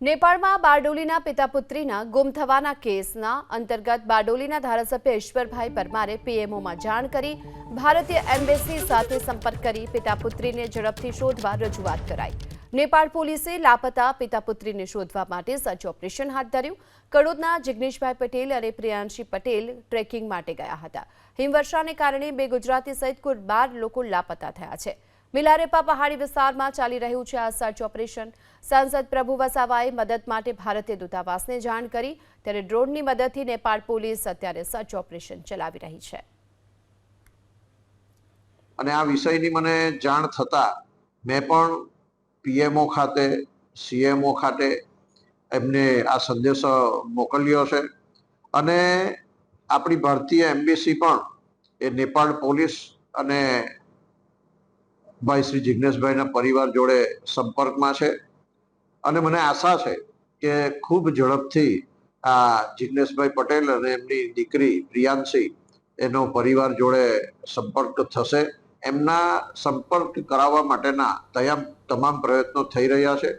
નેપાળમાં બારડોલીના પિતા પુત્રીના ગુમ થવાના કેસના અંતર્ગત બારડોલીના ધારાસભ્ય ઈશ્વરભાઈ પરમારે પીએમઓમાં જાણ કરી ભારતીય એમ્બેસી સાથે સંપર્ક કરી પિતા પુત્રીને ઝડપથી શોધવા રજૂઆત કરાઈ. નેપાળ પોલીસે લાપતા પિતા પુત્રીને શોધવા માટે સર્ચ ઓપરેશન હાથ ધર્યું. કડોદના જિગ્નેશભાઈ પટેલ અને પ્રિયાંશી પટેલ ટ્રેકિંગ માટે ગયા હતા. હિમવર્ષાને કારણે બે ગુજરાતી સહિત કુલ બાર લોકો લાપતા થયા છે. મિલારેપા પહાડી વિસ્તારમાં ચાલી રહ્યું છે આ સર્ચ ઓપરેશન. સાંસદ પ્રભુ વસાવાએ મદદ માટે ભારતીય દૂતાવાસને જાણ કરી, ત્યારે ડ્રોનની મદદથી નેપાળ પોલીસ અત્યારે સર્ચ ઓપરેશન ચલાવી રહી છે. અને આ વિષયની મને જાણ થતાં મેં પણ પીએમઓ ખાતે, સીએમઓ ખાતે એમને આ સંદેશ મોકલ્યો છે. અને આપણી ભારતીય એમ્બેસી પણ એ નેપાળ પોલીસ અને ભાઈ શ્રી જિજ્ઞેશભાઈના પરિવાર જોડે સંપર્કમાં છે. અને મને આશા છે કે ખૂબ ઝડપથી આ જિજ્ઞેશભાઈ પટેલ અને એમની દીકરી પ્રિયાંશી એનો પરિવાર જોડે સંપર્ક થશે. એમના સંપર્ક કરાવવા માટેના તયામ, તમામ પ્રયત્નો થઈ રહ્યા છે.